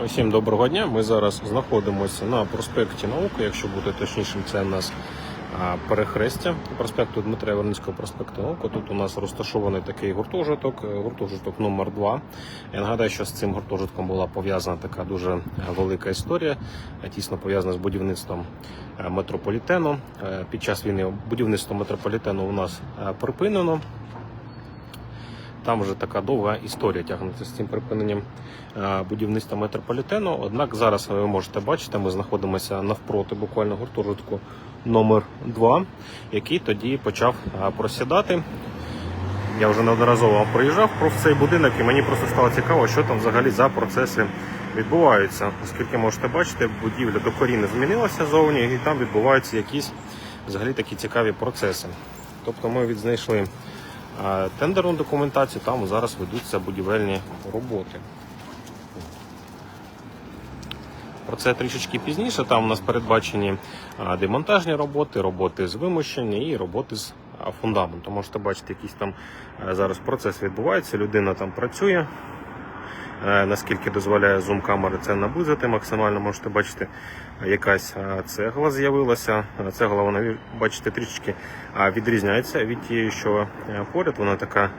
Усім доброго дня. Ми зараз знаходимося на проспекті Науки. Якщо бути точнішим, це у нас перехрестя проспекту Дмитра Яворницького проспекту Науки. Тут у нас розташований такий гуртожиток, е, гуртожиток номер 2 Я нагадаю, що з цим гуртожитком була пов'язана така дуже велика історія, е, тісно пов'язана з будівництвом е, метрополітену. Під час війни будівництво метрополітену у нас припинено. Там вже така довга історія тягнеться з цим припиненням е, будівництва метрополітену. Однак зараз ви можете бачити, ми знаходимося навпроти буквально гуртожитку номер 2 який тоді почав е, просідати. Я вже неодноразово приїжджав про цей будинок, і мені просто стало цікаво, що там взагалі за процеси відбуваються. Оскільки можете бачити, будівля докорінно змінилася зовні, і там відбуваються якісь взагалі такі цікаві процеси. Тобто ми відзнайшли е, тендерну документацію, там зараз ведуться будівельні роботи. Про це трішечки пізніше. Там у нас передбачені демонтажні роботи, роботи з вимощення і роботи з а, фундаменту. Можете бачити, якийсь там е, зараз процес відбувається, людина там працює. Е, Наскільки дозволяє зум камери це наблизити максимально, можете бачити, е, якась е, цегла з'явилася. Цегла, вона бачите, трішечки відрізняється від тієї, що поряд. Вона така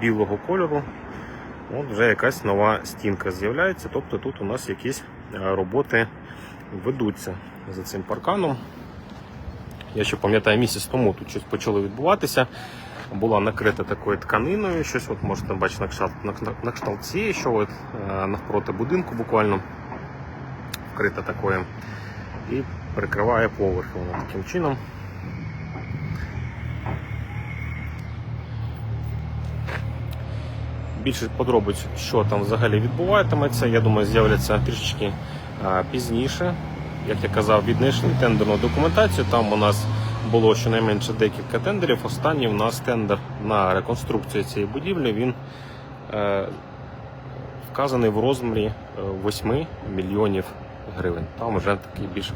білого кольору. От вже якась нова стінка з'являється. Тобто тут у нас якісь роботи ведуться за цим парканом. Я ще пам'ятаю, місяць тому тут щось почало відбуватися. Була накрита такою тканиною, щось от можете бачити на кшталт, цієї, що от, е, навпроти будинку буквально вкрита такою і прикриває поверх вона таким чином. Більше подробиць, що там взагалі відбуватиметься, я думаю, з'являться трішечки пізніше. Як я казав, віднайшли тендерну документацію. Там у нас було щонайменше декілька тендерів. Останній у нас тендер на реконструкцію цієї будівлі. Він е, вказаний в розмірі е, 8 мільйонів гривень. Там вже такий більш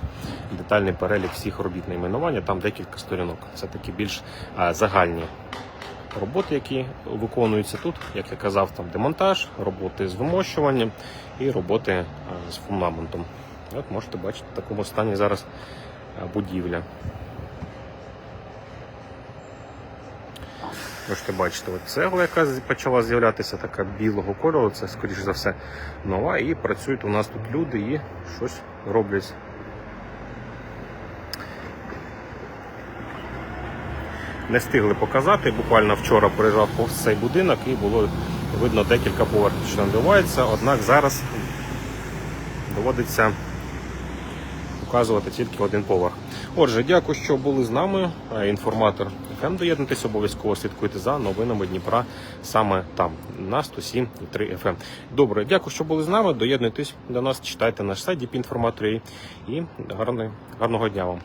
детальний перелік всіх робіт найменування, там декілька сторінок. Це такі більш е, загальні роботи, які виконуються тут, як я казав, там демонтаж, роботи з вимощуванням і роботи е, з фундаментом. От можете бачити в такому стані зараз е, будівля. Можете бачити, от цегла, яка почала з'являтися, така білого кольору, це, скоріш за все, нова. І працюють у нас тут люди і щось роблять. не встигли показати. Буквально вчора приїжджав повз цей будинок і було видно декілька поверхів, що надивається. Однак зараз доводиться показувати тільки один поверх. Отже, дякую, що були з нами. Е, Інформатор ФМ доєднатись, обов'язково слідкуйте за новинами Дніпра саме там, на 107,3 FM. Добре, дякую, що були з нами. Доєднуйтесь до нас, читайте наш сайт діпінформаторії і гарного, гарного дня вам.